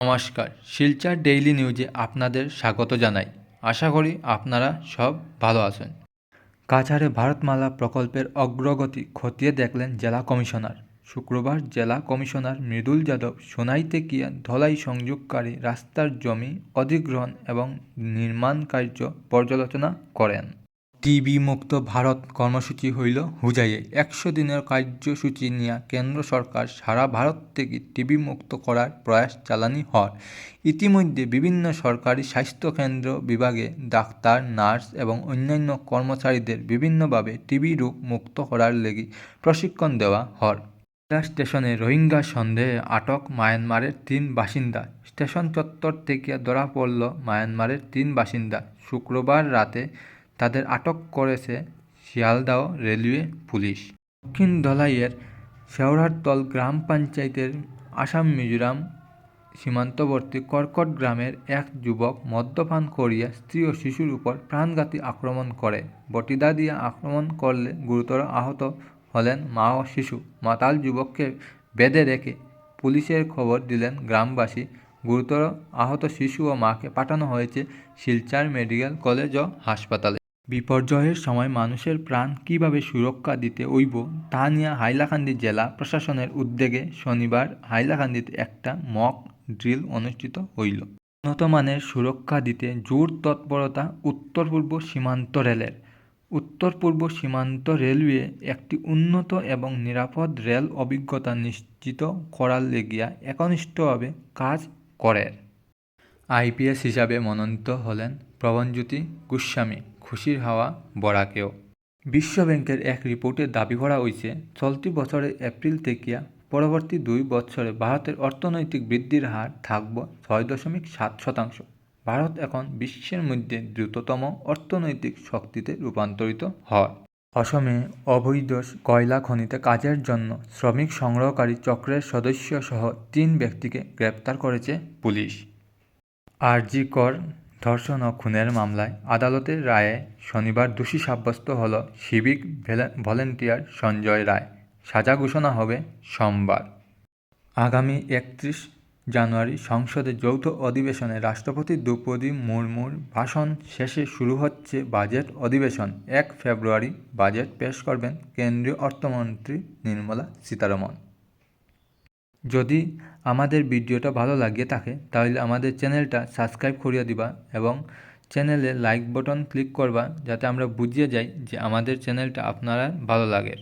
নমস্কার। শিলচার ডেইলি নিউজে আপনাদের স্বাগত জানাই। আশা করি আপনারা সব ভালো আছেন। কাছাড়ে ভারতমালা প্রকল্পের অগ্রগতি খতিয়ে দেখলেন জেলা কমিশনার। শুক্রবার জেলা কমিশনার মৃদুল যাদব সোনাইতে গিয়ে ধলাই সংযোগকারী রাস্তার জমি অধিগ্রহণ এবং নির্মাণ কার্য পর্যালোচনা করেন। টিবি মুক্ত ভারত কর্মসূচি হইল হুজাইয়ে। একশো দিনের কার্যসূচি নিয়ে কেন্দ্র সরকার সারা ভারত থেকে টিবি মুক্ত করার প্রয়াস চালানি হয় ইতিমধ্যে বিভিন্ন সরকারি স্বাস্থ্যকেন্দ্র বিভাগে ডাক্তার, নার্স এবং অন্যান্য কর্মচারীদের বিভিন্নভাবে টিবি রোগ মুক্ত করার লেগে প্রশিক্ষণ দেওয়া হয় স্টেশনে রোহিঙ্গা সন্দেহে আটক মায়ানমারের তিন বাসিন্দা। স্টেশন চত্বর থেকে ধরা পড়ল মায়ানমারের তিন বাসিন্দা। শুক্রবার রাতে তাদের আটক করেছে শিয়ালদাহ রেলওয়ে পুলিশ। দক্ষিণ ধলাইয়ের শেওড়ারতল গ্রাম পঞ্চায়েতের আসাম মিজোরাম সীমান্তবর্তী কর্কট গ্রামের এক যুবক মদ্যপান করিয়া স্ত্রী ও শিশুর উপর প্রাণঘাতী আক্রমণ করে। বটিদা দিয়ে আক্রমণ করলে গুরুতর আহত হলেন মা ও শিশু। মাতাল যুবককে বেঁধে রেখে পুলিশের খবর দিলেন গ্রামবাসী। গুরুতর আহত শিশু ও মাকে পাঠানো হয়েছে শিলচর মেডিকেল কলেজ ও হাসপাতালে। বিপর্যয়ের সময় মানুষের প্রাণ কীভাবে সুরক্ষা দিতে হইব, তা নিয়ে হাইলাকান্দি জেলা প্রশাসনের উদ্যোগে শনিবার হাইলাকান্দিতে একটা মক ড্রিল অনুষ্ঠিত হইল। উন্নত মানের সুরক্ষা দিতে জোর তৎপরতা উত্তর পূর্ব সীমান্ত রেলের। উত্তর পূর্ব সীমান্ত রেলওয়ে একটি উন্নত এবং নিরাপদ রেল অভিজ্ঞতা নিশ্চিত করার লেগিয়া একনিষ্ঠভাবে কাজ করে আইপিএস হিসাবে মনোনীত হলেন প্রবণজ্যোতি গোস্বামী। খুশির হাওয়া বরাকেও। বিশ্ব ব্যাংকের এক রিপোর্টে দাবি করা হয়েছে, চলতি বছরের এপ্রিল থেকে পরবর্তী দুই বছরে ভারতের অর্থনৈতিক বৃদ্ধির হার থাকবে ছয় দশমিক সাত শতাংশ। ভারত এখন বিশ্বের মধ্যে দ্রুততম অর্থনৈতিক শক্তিতে রূপান্তরিত হয়। অসমে অবৈধ কয়লা খনিতে কাজের জন্য শ্রমিক সংগ্রহকারী চক্রের সদস্য সহ তিন ব্যক্তিকে গ্রেপ্তার করেছে পুলিশ। আরজি কর ধর্ষণ ও খুনের মামলায় আদালতের রায়ে শনিবার দোষী সাব্যস্ত হল সিভিক ভলেন্টিয়ার সঞ্জয় রায়। সাজা ঘোষণা হবে সোমবার। আগামী একত্রিশ জানুয়ারি সংসদের যৌথ অধিবেশনে রাষ্ট্রপতি দ্রৌপদী মুর্মুর ভাষণ শেষে শুরু হচ্ছে বাজেট অধিবেশন। এক ফেব্রুয়ারি বাজেট পেশ করবেন কেন্দ্রীয় অর্থমন্ত্রী নির্মলা সীতারমন যদি আমাদের ভিডিওটা ভালো লাগে থাকে, তাহলে আমাদের চ্যানেলটা সাবস্ক্রাইব করিয়া দিবা এবং চ্যানেলে লাইক বটন ক্লিক করবা, যাতে আমরা বুঝিয়ে যাই যে আমাদের চ্যানেলটা আপনারা ভালো লাগে।